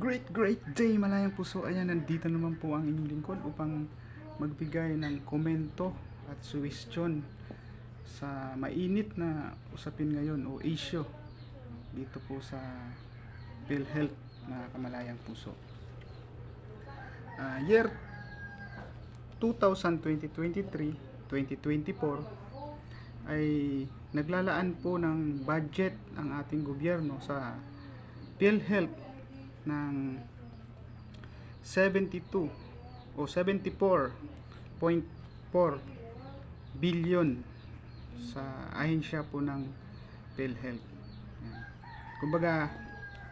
Great, great day malayang puso. Ayan, nandito naman po ang inyong lingkod upang magbigay ng komento at suwestyon sa mainit na usapin ngayon o issue dito po sa PhilHealth na kamalayang puso. Ah, year 2020-2023, 2024 ay naglalaan po ng budget ang ating gobyerno sa PhilHealth ng 72 o 74.4 billion sa ahensya po ng PhilHealth. Kumbaga,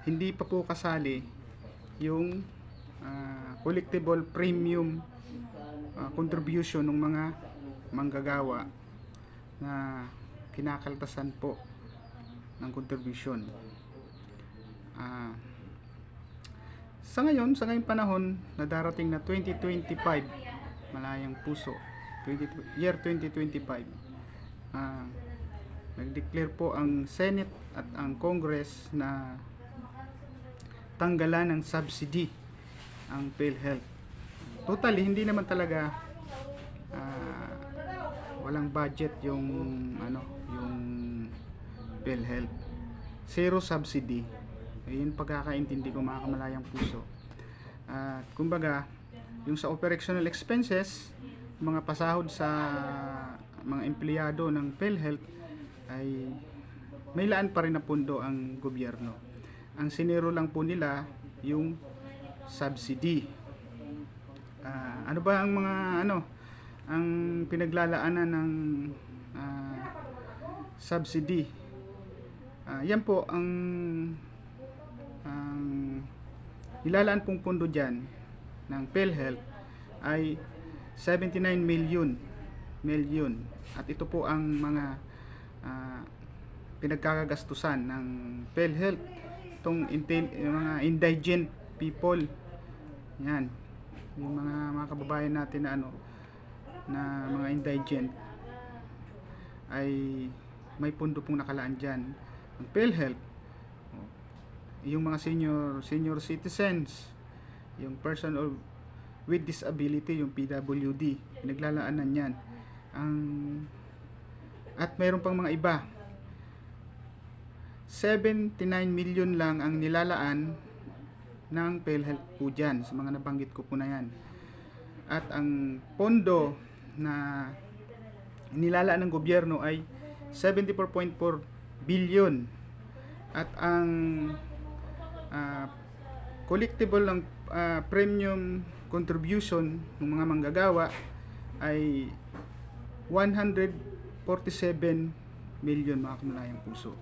hindi pa po kasali yung ah, collectible premium ah, contribution ng mga manggagawa na kinakaltasan po ng contribution. Ah, sa ngayon, sa ngayong panahon na darating na 2025, malayang puso, 20, year 2025, ah, nag-declare po ang Senate at ang Congress na tanggalan ng subsidy ang PhilHealth. Totally, hindi naman talaga ah, walang budget yung ano, yung PhilHealth. Zero subsidy. Ayun pagkakaintindi ko mga kamalayang puso. At kumbaga, yung sa operational expenses, mga pasahod sa mga empleyado ng PhilHealth ay may laan pa rin na pundo ang gobyerno. Ang sinero lang po nila yung subsidy. Ah, ano ba ang mga ano ang pinaglalaanan ng ah, subsidy? Ah, yan po ang ang nilalaan pong pondo dyan ng PhilHealth ay 79 million million. At ito po ang mga ah, pinagkakagastusan ng PhilHealth. Itong mga indigent people. Yan. Yung mga mga kababayan natin na ano na mga indigent ay may pundo pong nakalaan dyan. Ang PhilHealth yung mga senior senior citizens yung person of with disability yung PWD pinaglalaanan yan. Ang at mayroon pang mga iba. 79 million lang ang nilalaan ng PhilHealth po dyan sa mga nabanggit ko po na yan. At ang pondo na nilalaan ng gobyerno ay 74.4 billion. At ang ah, collectible ng ah, premium contribution ng mga manggagawa ay 147 million mga kamalayang puso.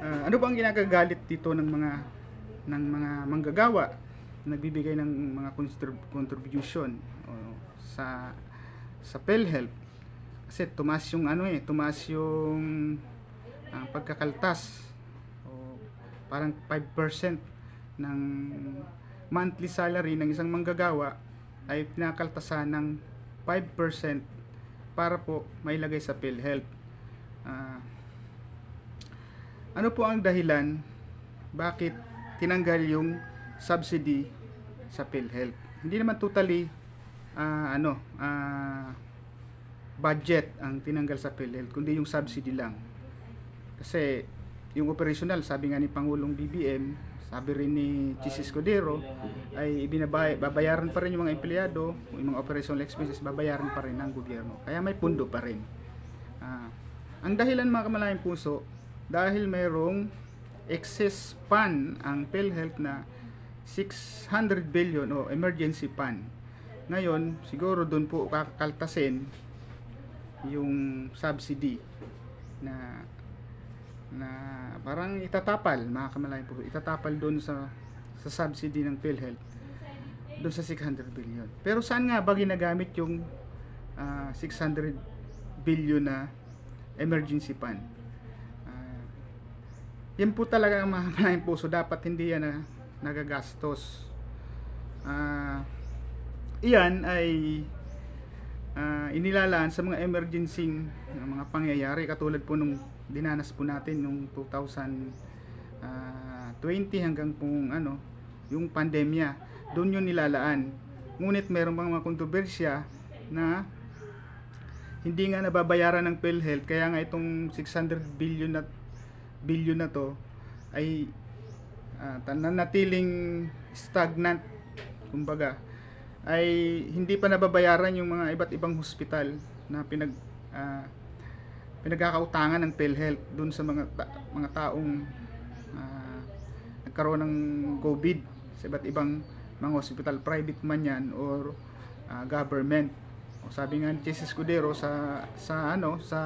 Ah, ano ba ang ginagagalit dito ng mga ng mga manggagawa na nagbibigay ng mga contrib- contribution o, sa sa PhilHealth kasi tumaas yung ano eh tumaas yung ang pagkakaltas parang 5% ng monthly salary ng isang manggagawa ay pinakaltasan ng 5% para po mailagay sa PhilHealth. Ah, ano po ang dahilan bakit tinanggal yung subsidy sa PhilHealth? Hindi naman totally ah, ano ah, budget ang tinanggal sa PhilHealth kundi yung subsidy lang. Kasi yung operational, sabi nga ni Pangulong BBM, sabi rin ni Chis Escudero, ay babayaran pa rin yung mga empleyado, yung mga operational expenses, babayaran pa rin ng gobyerno. Kaya may pundo pa rin. Ah, ang dahilan mga kamalayang puso, dahil mayroong excess fund ang PhilHealth na 600 billion o emergency fund. Ngayon, siguro doon po kakaltasin yung subsidy na na parang itatapal mga kamalayan po itatapal doon sa sa subsidy ng PhilHealth. Doon sa 600 billion. Pero saan nga ba ginagamit yung ah, 600 billion na emergency fund? Ah, yan po talaga ang mga kamalayan po. So dapat hindi yan na nagagastos. Ah, iyan ay ah, inilalaan sa mga emergency mga pangyayari. Katulad po nung dinanas po natin nung 2020 hanggang pong ano yung pandemya. Doon yun nilalaan. Ngunit meron bang mga kontrobersya na hindi nga nababayaran ng PhilHealth kaya nga itong 600 billion na billion na to ay uh, nanatiling stagnant kumbaga ay hindi pa nababayaran yung mga iba't ibang hospital na pinag ah, pinagkakautangan ng PhilHealth dun sa mga ta- mga taong ah, nagkaroon ng COVID sa iba't ibang mga hospital private man yan or ah, government o sabi nga ni Jesus Escudero sa sa ano sa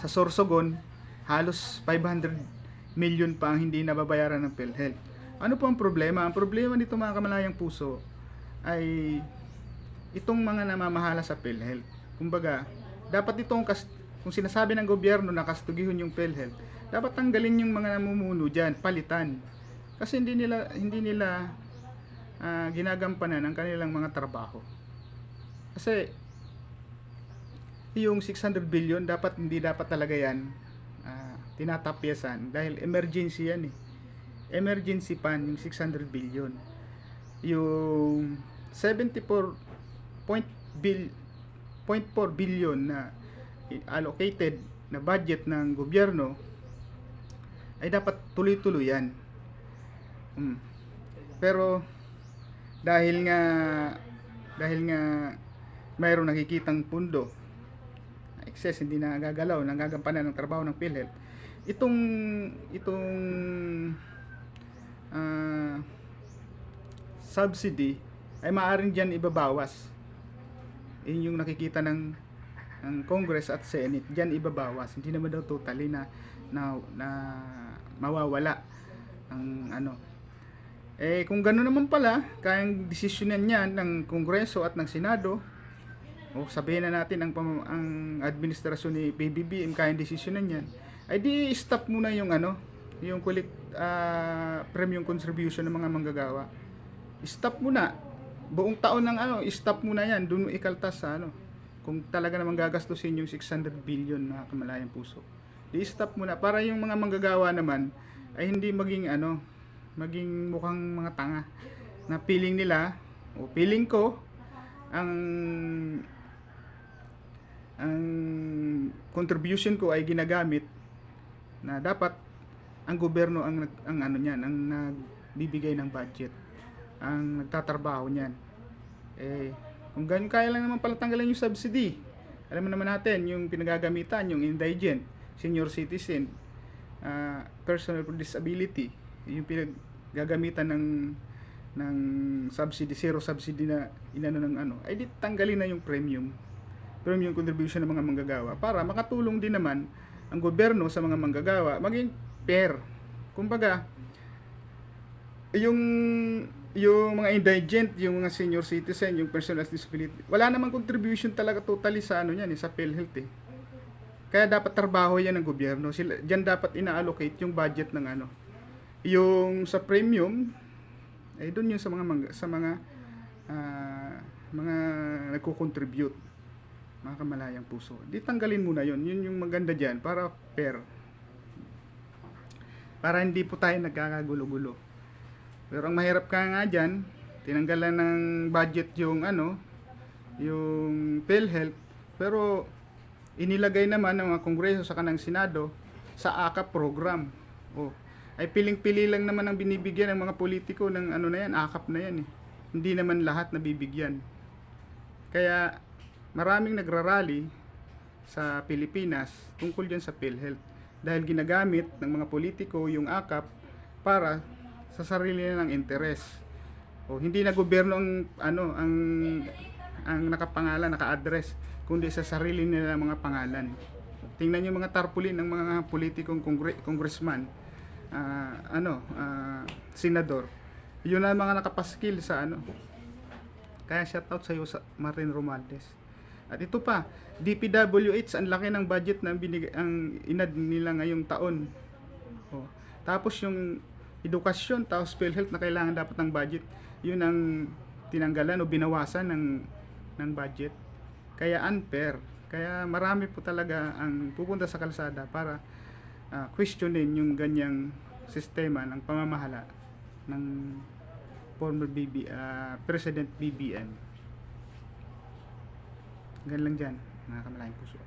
sa Sorsogon halos 500 million pa ang hindi nababayaran ng PhilHealth. Ano po ang problema? Ang problema nito mga kamalayang puso ay itong mga namamahala sa PhilHealth. Kumbaga, dapat itong kas kung sinasabi ng gobyerno na kastugihon yung PhilHealth, dapat tanggalin yung mga namumuno diyan, palitan. Kasi hindi nila hindi nila ah, ginagampanan ang kanilang mga trabaho. Kasi yung 600 billion dapat hindi dapat talaga yan ah, tinatapyasan dahil emergency yan eh. Emergency fund yung 600 billion. Yung 74 point bill 0.4 billion na allocated na budget ng gobyerno ay dapat tuloy-tuloy yan. Mm. Pero dahil nga dahil nga mayroong nakikitang pundo excess hindi na gagalaw nagagampanan ng trabaho ng PhilHealth itong itong ah, subsidy ay maaaring diyan ibabawas yun yung nakikita ng ng Congress at Senate. Diyan ibabawas. Hindi naman daw totally na na, na mawawala ang ano. Eh kung gano'n naman pala kayang desisyonan niyan ng Kongreso at ng Senado o sabihin na natin ang ang administrasyon ni PBBM kayang desisyonan niyan ay di stop muna yung ano yung collect ah, premium contribution ng mga manggagawa. Stop muna buong taon ng ano stop muna yan. Doon mo ikaltas sa ano. Kung talaga namang gagastusin yung 600 billion na kamalayang puso. Di stop muna. Para yung mga manggagawa naman ay hindi maging ano maging mukhang mga tanga. Na feeling nila o feeling ko ang ang contribution ko ay ginagamit na dapat ang gobyerno ang ang ano niyan ang nagbibigay ng budget ang nagtatrabaho niyan. Eh kung ganun kaya lang naman pala tanggalin yung subsidy. Alam mo naman natin yung pinagagamitan yung indigent senior citizen ah, personal with disability yung pinaggagamitan ng ng subsidy zero subsidy na inano ng ano ay di tanggalin na yung premium. Premium contribution ng mga manggagawa para makatulong din naman ang gobyerno sa mga manggagawa maging fair. Kumbaga yung yung mga indigent, yung mga senior citizen, yung personal disability, wala namang contribution talaga totally sa ano yan, eh, sa PhilHealth eh. Kaya dapat trabaho yan ng gobyerno. Sila, diyan dapat ina-allocate yung budget ng ano. Yung sa premium, ay doon yung sa mga sa mga ah, mga nagko-contribute mga kamalayang puso. Di tanggalin muna yon. Yun yung maganda diyan para fair. Para hindi po tayo nagkakagulo-gulo. Pero ang mahirap ka nga dyan, tinanggalan ng budget yung ano, yung PhilHealth, pero inilagay naman ng mga kongreso sa kanang senado sa AKAP program. Oh, ay piling-pili lang naman ang binibigyan ng mga politiko ng ano na yan, AKAP na yan eh. Hindi naman lahat nabibigyan. Kaya maraming nagrarally sa Pilipinas tungkol dyan sa PhilHealth dahil ginagamit ng mga politiko yung AKAP para sa sarili nilang interes. O hindi na gobyerno ang ano ang ang nakapangalan, naka-address kundi sa sarili nila mga pangalan. Tingnan niyo mga tarpaulin ng mga politikong kongre- congressman, ah, ano, ah, senador. Yun ang mga nakapaskil sa ano. Kaya shout out sa iyo sa Martin Romualdez. At ito pa, DPWH ang laki ng budget na binig ang inad nila ngayong taon. Oh. Tapos yung edukasyon, tapos PhilHealth na kailangan dapat ng budget, yun ang tinanggalan o binawasan ng ng budget. Kaya unfair. Kaya marami po talaga ang pupunta sa kalsada para ah, questionin yung ganyang sistema ng pamamahala ng former BB, ah, President BBM. Ganun lang dyan, mga kamalaking puso.